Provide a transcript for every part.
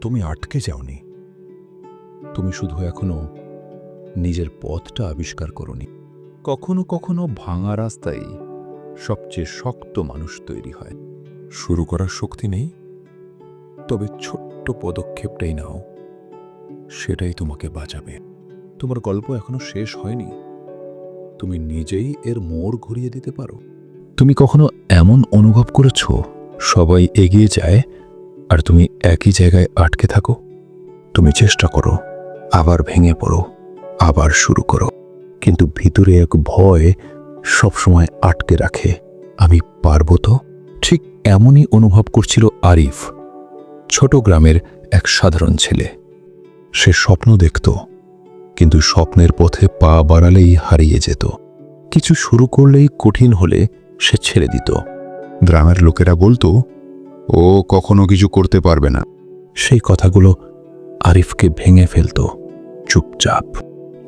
তুমি আটকে যাওনি। তুমি শুধু এখনও নিজের পথটা আবিষ্কার করনি। কখনো কখনো ভাঙা রাস্তায় সবচেয়ে শক্ত মানুষ তৈরি হয়। শুরু করার শক্তি নেই, তবে ছোট্ট পদক্ষেপটাই নাও। সেটাই তোমাকে বাঁচাবে। তোমার গল্প এখনও শেষ হয়নি। তুমি নিজেই এর মোড় ঘুরিয়ে দিতে পারো। তুমি কখনো এমন অনুভব করেছ? সবাই এগিয়ে যায় আর তুমি একই জায়গায় আটকে থাকো। তুমি চেষ্টা করো, আবার ভেঙে পড়ো, আবার শুরু করো। কিন্তু ভিতরে এক ভয় সবসময় আটকে রাখে। আমি পারব তো? ঠিক এমনই অনুভব করছিল আরিফ, ছোট গ্রামের এক সাধারণ ছেলে। সে স্বপ্ন দেখত, কিন্তু স্বপ্নের পথে পা বাড়ালেই হারিয়ে যেত। কিছু শুরু করলেই কঠিন হলে সে ছেড়ে দিত। গ্রামের লোকেরা বলতো ও কখনো কিছু করতে পারবে না। সেই কথাগুলো আরিফকে ভেঙে ফেলত, চুপচাপ।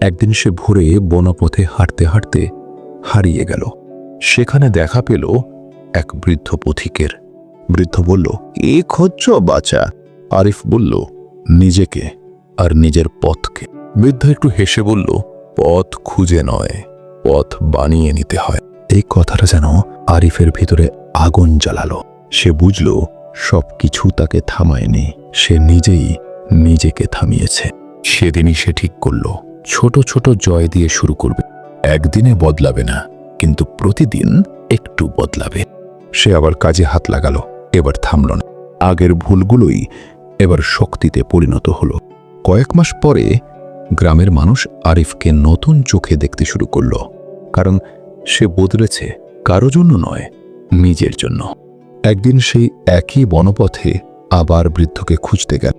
একদিন সে ভোরে বনপথে হাঁটতে হাঁটতে হারিয়ে গেল। সেখানে দেখা পেল এক বৃদ্ধ পথিকের। বৃদ্ধ বলল এ খোঁজ বাচ্চা আরিফ বলল, নিজেকে আর নিজের পথকে। বৃদ্ধ একটু হেসে বলল, পথ খুঁজে নয়, পথ বানিয়ে নিতে হয়। এই কথাটা যেন আরিফের ভিতরে আগুন জ্বালালো। সে বুঝল সব কিছু তাকে থামায়নি সে নিজেই নিজেকে থামিয়েছে। সেদিনই সে ঠিক করল ছোট ছোট জয় দিয়ে শুরু করবে। একদিনে বদলাবে না কিন্তু প্রতিদিন একটু বদলাবে। সে আবার কাজে হাত লাগালো এবার থামল না। আগের ভুলগুলোই এবার শক্তিতে পরিণত হলো। কয়েক মাস পরে গ্রামের মানুষ আরিফকে নতুন চোখে দেখতে শুরু করল কারণ সে বদলেছে কারও জন্য নয় নিজের জন্য। একদিন সেই একই বনপথে আবার বৃদ্ধকে খুঁজতে গেল।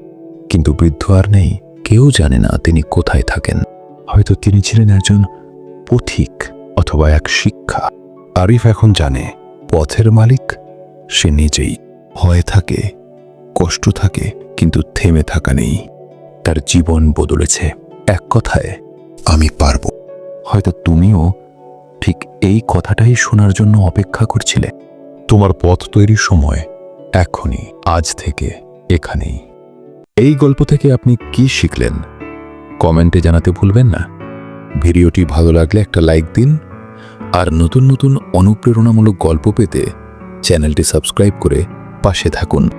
কিন্তু বৃদ্ধ আর নেই, কেউ জানে না তিনি কোথায় থাকেন। হয়তো তিনি ছিলেন একজন পথিক অথবা এক শিক্ষা। আরিফ এখন জানে, পথের মালিক সে নিজেই। ভয় থাকে, কষ্ট থাকে, কিন্তু থেমে থাকা নেই। তার জীবন বদলেছে। এক কথায়, আমি পারব। হয়তো তুমিও ঠিক এই কথাটাই শোনার জন্য অপেক্ষা করছিলে। তোমার পথ তৈরির সময় এখনই, আজ থেকে, এখানেই। এই গল্প থেকে আপনি কি শিখলেন? কমেন্টে জানাতে ভুলবেন না। ভিডিওটি ভালো লাগলে একটা লাইক দিন, আর নতুন নতুন অনুপ্রেরণামূলক গল্প পেতে চ্যানেলটি সাবস্ক্রাইব করে পাশে থাকুন।